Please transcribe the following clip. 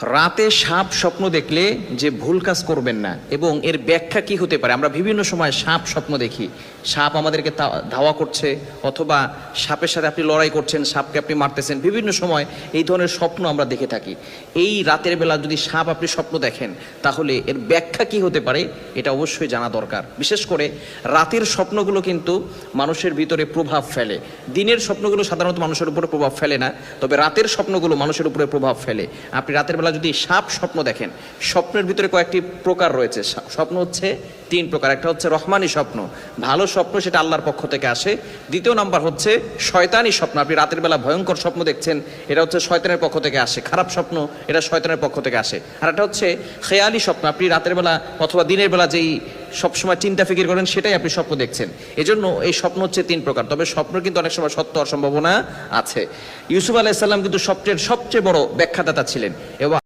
রাতে সাপ স্বপ্ন দেখলে যে ভুল কাজ করবেন না, এবং এর ব্যাখ্যা কি হতে পারে? আমরা বিভিন্ন সময় সাপ স্বপ্ন দেখি। সাপ আমাদেরকে ধাওয়া করছে, অথবা সাপের সাথে আপনি লড়াই করছেন, সাপকে আপনি মারতেছেন। বিভিন্ন সময় এই ধরনের স্বপ্ন আমরা দেখে থাকি। এই রাতের বেলা যদি সাপ আপনি স্বপ্ন দেখেন, তাহলে এর ব্যাখ্যা কি হতে পারে? এটা অবশ্যই জানা দরকার। বিশেষ করে রাতের স্বপ্নগুলো কিন্তু মানুষের ভিতরে প্রভাব ফেলে। দিনের স্বপ্নগুলো সাধারণত মানুষের উপরে প্রভাব ফেলে না, তবে রাতের স্বপ্নগুলো মানুষের উপরে প্রভাব ফেলে। আপনি রাতের বেলা যদি সাপ স্বপ্ন দেখেন, স্বপ্নের ভিতরে কয়েকটি প্রকার রয়েছে। স্বপ্ন হচ্ছে তিন প্রকার। একটা হচ্ছে রহমানি স্বপ্ন। ভালো স্বপ্ন সেটা আল্লাহর পক্ষ থেকে আসে। দ্বিতীয় নাম্বার হচ্ছে শয়তানি স্বপ্ন। আপনি রাতের বেলা ভয়ঙ্কর স্বপ্ন দেখছেন, এটা হচ্ছে শয়তানের পক্ষ থেকে আসে। খারাপ স্বপ্ন, এটা শয়তানের পক্ষ থেকে আসে। আর একটা হচ্ছে খেয়ালি স্বপ্ন। আপনি রাতের বেলা অথবা দিনের বেলা যেই সবসময় চিন্তা ফিকির করেন, সেটাই আপনি স্বপ্ন দেখছেন। এজন্য এই স্বপ্ন হচ্ছে তিন প্রকার। তবে স্বপ্ন কিন্তু অনেক সময় সত্য সম্ভাবনা আছে। ইউসুফ আলাইসাল্লাম কিন্তু সবচেয়ে সবচেয়ে বড় ব্যাখ্যাদাতা ছিলেন। এবং